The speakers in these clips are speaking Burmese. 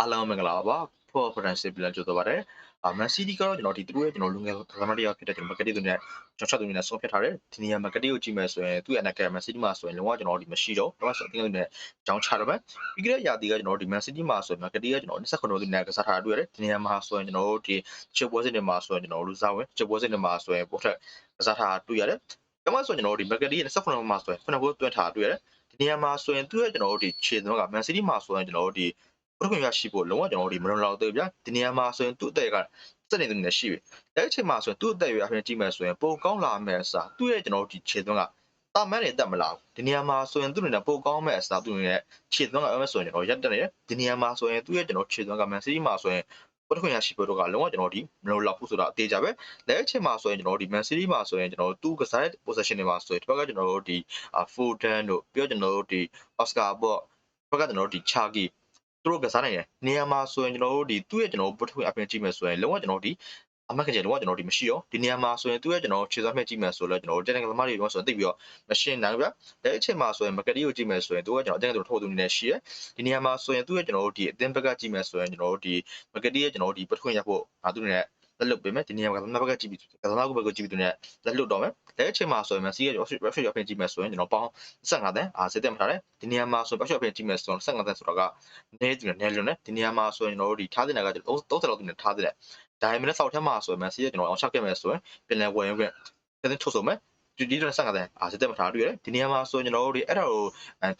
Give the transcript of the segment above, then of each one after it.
အားလုံးမင်္ဂလာပါ for friendship ပြန်ကြိုဆိုပါရစေ။အာမန်စီးတီကတော့ကျွန်တော်ဒီသူတို့ရဲ့ကျွန်တော်လူငယ်ကစားမတရားဖြစ်တဲ့ကျွန်တော်မကတိသူနဲ့ကျွန်တော်ချက်သူနဲ့ဆုံးဖြတ်ထားတယ်။ဒီနေရာမှာကတိကိုကြည့်မယ်ဆိုရင်သူ့ရဲ့အနာကမန်စီးတီမှာဆိုရင်လုံးဝကျွန်တော်ဒီမရှိတော့တော့ဆိုအတင်းနဲ့ကြောင်းချတော့မယ်။ပြီးကြတဲ့ရာသီကကျွန်တော်ဒီမန်စီးတီမှာဆိုရင်မကတိကကျွန်တော်29သူနဲ့ကစားထားတာတွေ့ရတယ်။ဒီနေရာမှာဆိုရင်ကျွန်တော်တို့ဒီချက်ပွဲစစ်တွေမှာဆိုရင်ကျွန်တော်လူစားဝင်ချက်ပွဲစစ်တွေမှာဆိုရင်ပို့ထက်ကစားထားတာတွေ့ရတယ်။ဒါမှဆိုရင်ကျွန်တော်ဒီမကတိရဲ့29မှာဆိုရင်ခုနကတွဲထားတာတွေ့ရတယ်။ဒီနေရာမှာဆိုရင်သူ့ရဲ့ကျွန်တော်တို့ဒီခြေသွင်းကမန်စီးတီမှာဆိုရင်ကျွန်တော်တို့ဒီ ဘုရားခင်ရရှိဖို့လုံးဝကျွန်တော်တို့ဒီမလွန်လောက်သေးဗျာဒီနေရာမှာဆိုရင်သူ့အသက်ကစက်နေသူနဲ့ရှိပြီအဲ့ဒီအချိန်မှာဆိုရင်သူ့အသက်အရွယ်အပြင်ကြည့်မယ်ဆိုရင်ပုံကောင်းလာမယ်အစားသူ့ရဲ့ကျွန်တော်တို့ဒီခြေသွင်းကတာမန်နေတက်မလာဘူးဒီနေရာမှာဆိုရင်သူ့အနေနဲ့ပုံကောင်းမဲ့အစားသူ့အနေနဲ့ခြေသွင်းကအဲ့မဲ့ဆိုရင်ကျွန်တော်ရက်တက်နေတယ်ဒီနေရာမှာဆိုရင်သူ့ရဲ့ကျွန်တော်ခြေသွင်းကမန်စီးမှာဆိုရင်ဘုရားခင်ရရှိဖို့တော့ကလုံးဝကျွန်တော်ဒီမလွန်လောက်ဘူးဆိုတာအသေးကြပဲလက်အချိန်မှာဆိုရင်ကျွန်တော်ဒီမန်စီးမှာဆိုရင်ကျွန်တော်သူ့ကစားတဲ့ possession တွေမှာဆိုရင်ဒီဘက်ကကျွန်တော်တို့ဒီ Foden တို့ပြီးတော့ကျွန်တော်တို့ဒီ Oscar ပေါ့ဘက်ကကျွန်တော်တို့ဒီ Chagi သူ တို့ကစားနိုင်တယ်နေရာမှာဆိုရင်ကျွန်တော်တို့ဒီသူ့ရဲ့ကျွန်တော်ပုတ်ထွေအပြင်ကြည့်မယ်ဆိုရင်လုံးဝကျွန်တော်ဒီအမတ်ကကျလုံးဝကျွန်တော်ဒီမရှိရောဒီနေရာမှာဆိုရင်သူ့ရဲ့ကျွန်တော်ခြေစွမ်းမြတ်ကြည့်မယ်ဆိုတော့ကျွန်တော်တက်တဲ့ကသမားတွေတော့ဆိုရင်တိတ်ပြီးတော့မရှင်းနိုင်ဘူးဗျလက်အချိန်မှာဆိုရင်မကတိကိုကြည့်မယ်ဆိုရင်သူကကျွန်တော်အတင်းကတော့ထုတ်သူနေနေရှိရဒီနေရာမှာဆိုရင်သူ့ရဲ့ကျွန်တော်တို့ဒီအတင်းဘက်ကကြည့်မယ်ဆိုရင်ကျွန်တော်တို့ဒီမကတိရဲ့ကျွန်တော်တို့ဒီပုတ်ထွေရဖို့ငါသူနဲ့ လက်လွတ်ပေးမယ်ဒီနေရာမှာကသမားဘက်ကကြည့်ပြီးကသမားဘက်ကကြည့်ပြီးသူနဲ့လက်လွတ်တော့မယ်လက်အချိန်မှာဆိုရင်မစီရဲ့ refresh အပြင်ကြည့်မယ်ဆိုရင်ကျွန်တော်ပေါင်း15တန်းအာစစ်တက်မှာထားတယ်ဒီနေရာမှာဆိုရင် refresh အပြင်ကြည့်မယ်ဆိုရင်15တန်းဆိုတော့ကနေသူနဲ့နေလွန်နဲ့ဒီနေရာမှာဆိုရင်ကျွန်တော်တို့ဒီထားတဲ့နာက30လောက်သူနဲ့ထားတဲ့ဒါပေမဲ့ဆောက်ထက်မှာဆိုရင်မစီရဲ့ကျွန်တော်အောင်ချခဲ့မယ်ဆိုရင်ပြန်လည်ဝယ်ရုံနဲ့တင်းထုတ်ဆိုမယ် ဒီဒီတော့15တန်းအာစစ်တက်မှာထားတွေ့ရတယ်ဒီနေရာမှာဆိုရင်ကျွန်တော်တို့ဒီအဲ့ဒါကို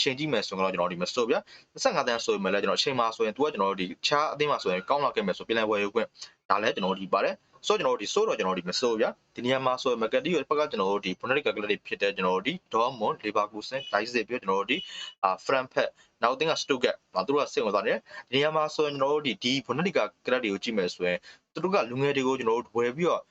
ချိန်ကြည့်မယ်ဆိုရင်တော့ကျွန်တော်ဒီမစိုးဗျာ15တန်းဆိုရင်လည်းကျွန်တော်အချိန်မှာဆိုရင်သူကကျွန်တော်တို့ဒီခြားအသင်းမှာဆိုရင်ကောင်းလာခဲ့မယ်ဆိုပြန်လည်ဝယ်ရုံခွင့်ဒါလည်းကျွန်တော်တို့ဒီပါတယ်ဆိုတော့ကျွန်တော်တို့ဒီဆိုတော့ကျွန်တော်တို့ဒီမဆိုးဗျာဒီနေရာမှာဆိုရင်မကတီရဲ့ဘက်ကကျွန်တော်တို့ဒီ Bundesliga ကလပ်တွေဖြစ်တဲ့ကျွန်တော်တို့ဒီ Dortmund, Leverkusen, Leipzig ပြီးတော့ကျွန်တော်တို့ဒီအာ Frankfurt နောက်အသင်းက Stuttgart မှာသူတို့ကစိတ်ဝင်စားနေတယ်ဒီနေရာမှာဆိုရင်ကျွန်တော်တို့ဒီဒီ Bundesliga ကလပ်တွေကိုကြည့်မယ်ဆိုရင်သူတို့ကလူငယ်တွေကိုကျွန်တော်တို့ဝယ်ပြီးတော့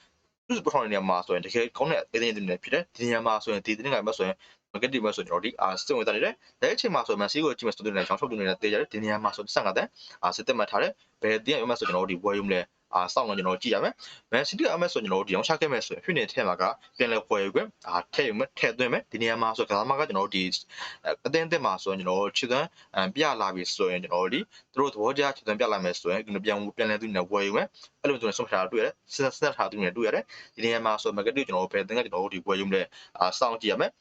သူ့ပထမနေရာမှာဆိုရင်တကယ်ကောင်းတဲ့အသင်းတွေနဲ့ဖြစ်တယ်ဒီနေရာမှာဆိုရင်ဒီတင်းကမှဆိုရင်မကတီမှာဆိုကျွန်တော်ဒီအာစိတ်ဝင်စားနေတယ်လက်အချိန်မှာဆိုရင်မန်စီကိုကြည့်မယ်ဆိုတဲ့နေရာချောင်းထုတ်နေတယ်တေးကြတယ်ဒီနေရာမှာဆို15တန်းအာစစ်တက်မှတ်ထားတယ်ဘယ်တင်းရမှဆိုကျွန်တော်တို့ဒီဝယ်ယူမလဲ အာစောင့်တော့ကျွန်တော်ကြည့်ရမယ်။ Man City အမက်ဆိုကျွန်တော်တို့ဒီအောင်ချခဲ့မယ်ဆိုရင်ဖြစ်နေတဲ့ထဲမှာကပြန်လဲပွဲခွင့်အာထည့်ယူမယ်ထည့်သွင်းမယ်ဒီနေရာမှာဆိုကစားမကကျွန်တော်တို့ဒီအတင်းအသစ်မှာဆိုရင်ကျွန်တော်တို့ခြေသွမ်းပြလာပြီဆိုရင်ကျွန်တော်တို့ဒီသူတို့သဘောကျခြေသွမ်းပြလာမယ်ဆိုရင်ကျွန်တော်ပြန်ပြန်လဲသူနဲ့ဝယ်ယူမယ်အဲ့လိုကျွန်တော်ဆုံးဖြတ်တာတွေ့ရတယ်ဆက်ဆက်ထားသူနဲ့တွေ့ရတယ်ဒီနေရာမှာဆိုမကတိကျွန်တော်တို့ဘယ်တင်ကကျွန်တော်တို့ဒီဝယ်ယူမယ်အာစောင့်ကြည့်ရမယ်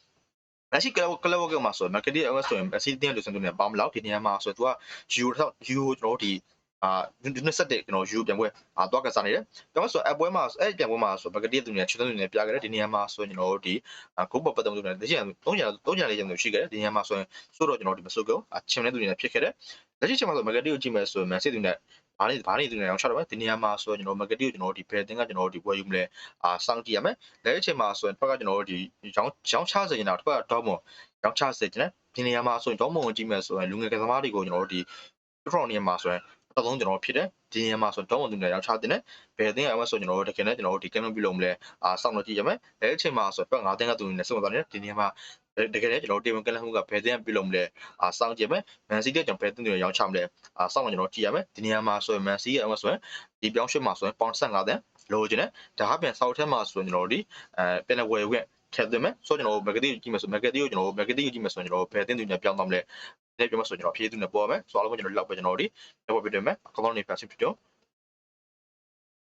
လက်ရှိကလပ်ကလပ်ဝက်ကမှာဆိုမကတိအမဆိုရင်အစီအတင်းလို့ဆိုတဲ့ပေါင်းမလောက်ဒီနေရာမှာဆိုသူကယူတော့ယူကျွန်တော်တို့ဒီ အာ27ကျွန်တော်ယူပြန်ပွဲအာတော့ကစားနေတယ်ဒါမှဆိုအပွဲမှာအဲ့ပြန်ပွဲမှာဆိုဘဂတိသူနေချွတ်သူနေပြခဲ့တယ်ဒီနေရာမှာဆိုရင်ကျွန်တော်တို့ဒီဂုတ်ပတ်ပတ်တုံးသူနေတချင်300 300လေးကျန်သူရှိခဲ့တယ်ဒီနေရာမှာဆိုရင်ဆိုတော့ကျွန်တော်ဒီမဆုတ်ကောအချင်းတဲ့သူနေဖြစ်ခဲ့တယ်လက်ရှိချိန်မှာဆိုဘဂတိကိုကြည့်မယ်ဆိုရင်မန်စီသူနေဘာနေဘာနေသူနေအောင်ချတော့မယ်ဒီနေရာမှာဆိုရင်ကျွန်တော်မဂတိကိုကျွန်တော်ဒီဘယ်တင်ကကျွန်တော်ဒီပွဲယူမလဲအာစောင့်ကြည့်ရမယ်လက်ရှိချိန်မှာဆိုရင်ဘက်ကကျွန်တော်ဒီရောင်းရောင်းချစေနေတာတစ်ခါတော့မွန်ရောင်းချစေတယ်ဒီနေရာမှာဆိုရင်တော့မွန်ကိုကြည့်မယ်ဆိုရင်လူငယ်ကစားသမားတွေကိုကျွန်တော်တို့ဒီ front နေရာမှာဆိုရင် အသုံးကျွန်တော်ဖြစ်တယ်ဒီနေရာမှာဆိုတော့ဝန်သူနဲ့ရောက်ချတင်တယ်ဘယ်အသင်းအမဆိုကျွန်တော်တို့တကယ်နဲ့ကျွန်တော်တို့ဒီကမ်မပြုလုပ်မလဲအာစောင့်လို့ကြည့်ရမယ်အဲအချိန်မှာဆိုတော့ငါးသင်းကသူနဲ့စုံသွားတယ်ဒီနေရာမှာတကယ်လည်းကျွန်တော်တေဝန်ကလန်မှုကဘယ်တင်ပြုလုပ်မလဲအာစောင့်ကြည့်မယ်မန်စီးတဲ့ကျွန်တော်ဘယ်တင်တွေရောင်းချမလဲအာစောင့်လို့ကျွန်တော်ကြည့်ရမယ်ဒီနေရာမှာဆိုရင်မန်စီးရဲ့အမဆိုရင်ဒီပြောင်းရွှေ့မှာဆိုရင်ပေါင်15တန်းလိုချင်တယ်ဒါကပြန်ဆောက်ထဲမှာဆိုရင်ကျွန်တော်တို့ဒီအဲပြန်လည်ဝယ်ခွင့်ထည့်သွင်းမယ်ဆိုတော့ကျွန်တော်မဂတိကြည့်မယ်ဆိုမဂတိကိုကျွန်တော်မဂတိကိုကြည့်မယ်ဆိုရင်ကျွန်တော်ဘယ်တင်တွေနဲ့ပြောင်းသွားမလဲ ဒီပြောမှဆိုကျွန်တော်ဖြည့်သူနဲ့ပေါ်မယ်ဆိုတော့ကျွန်တော်လောက်ပဲကျွန်တော်ဒီတော့ပြပြမယ်အကောင့်လေးပြန်စစ်ဖြစ်တော့